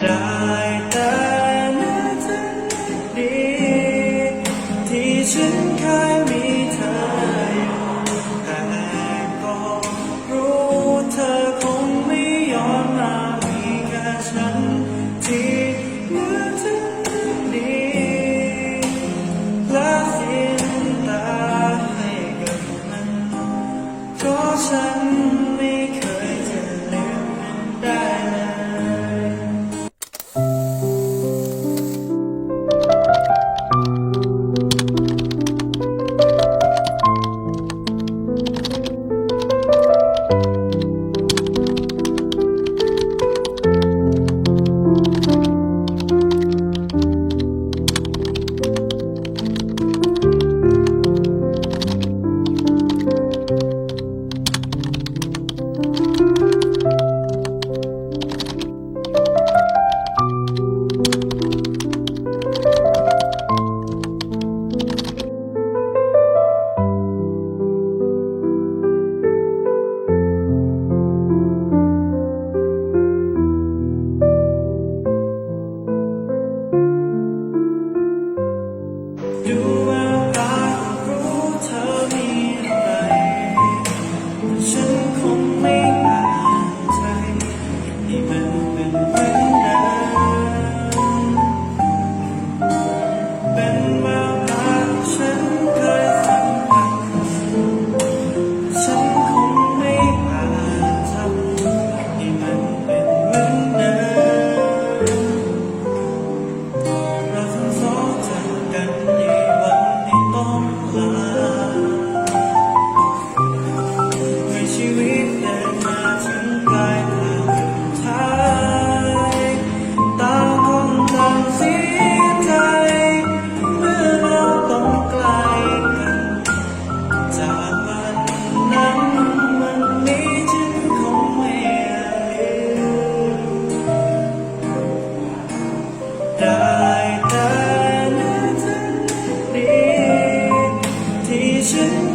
ได้แต่นึกถึงดีที่ฉันเคยมีเธอแต่ก็รู้เธอคงไม่ยอนมามีแค่ฉันที่นึกถึงดีและสียนตาให้กับมันก็ฉัน say